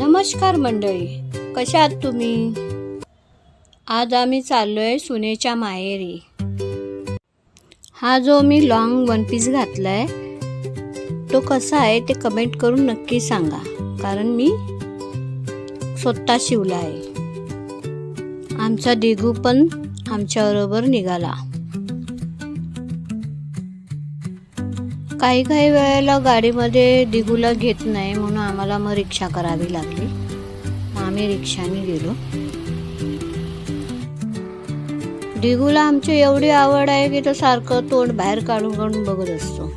नमस्कार मंडळी कशा आहात तुम्ही? आज आम्ही चाललोय सुनेच्या माहेरी. हा जो मी लॉंग वन पीस घातलाय तो कसा आहे ते कमेंट करून नक्की सांगा. कारण मी स्वतः शिवला आहे आमचा दिगू पण आमच्याबरोबर निघाला. काही काही वेळेला गाडीमध्ये दिगूला घेत नाही म्हणून आम्हाला मग रिक्षा करावी लागली. मग आम्ही रिक्षाने गेलो. दिगूला आमची एवढी आवड आहे की तो सारखं तोंड बाहेर काढून काढून बघत असतो.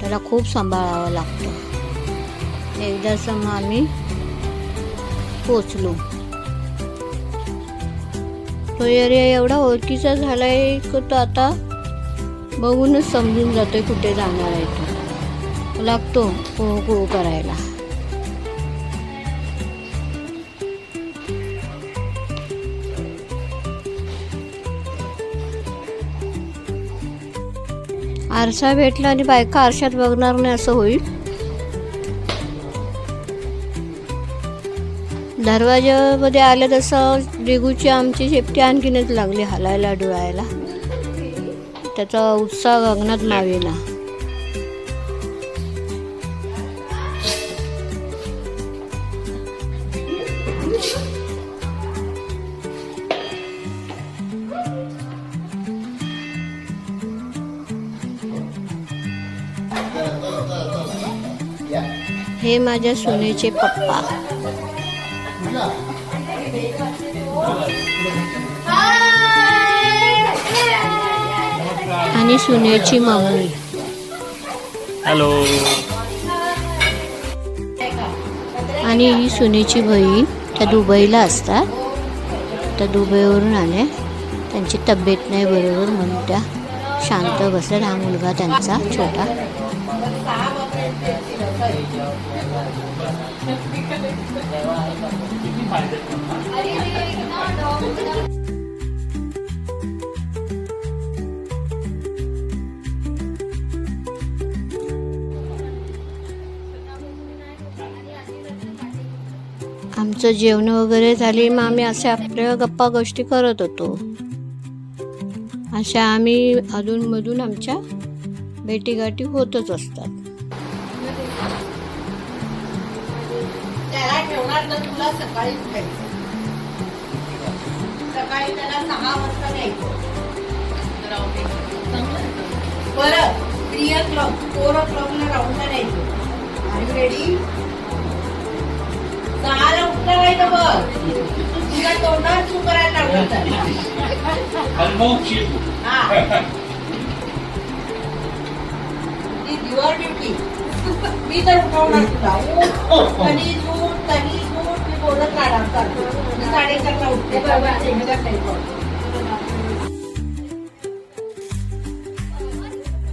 त्याला खूप सांभाळावं लागतं. एकदाच मग आम्ही पोचलो. तो एरिया एवढा ओळखीचा झालाय की तो आता बघूनच समजून जातोय कुठे जाणार आहे तो. लागतो को को करायला. आरसा भेटला आणि बायका आरशात बघणार नाही असं होईल. दरवाजामध्ये आलं तसं डिगूची आमची शेपटी आणखीनच लागली हलायला डोळायला. त्याचा उत्साह गगनात मावेला हे माझ्या सोनेचे पप्पा. आणि सुनेची मम्मी हॅलो. आणि ही सुनेची बहीण त्या दुबईला असतात. त्या दुबईवरून आल्या. त्यांची तब्येत नाही बरोबर म्हणून त्या शांत बसल्यात हा मुलगा त्यांचा छोटा. आमचं जेवण वगैरे झाली मग आम्ही असे आपल्या गप्पा गोष्टी करत होतो. अशा आम्ही अधूनमधून आमच्या भेटीगाठी होतच असतात. त्याला ठेवणार तर तुला सकाळी उठायचं सकाळी त्याला सहा वाजता न्यायचं परत थ्री ओ क्लॉक फोर ओ क्लॉकला राऊंडला न्यायचं. आणि रेडी तुला तोंडावर तू करायला लागलं हा ती युअर ड्युटी मी तर उठवणार तुला उठ, कधी झूट कधी झूट मी बोलत राहणार चालतो मी साडेसातला उठते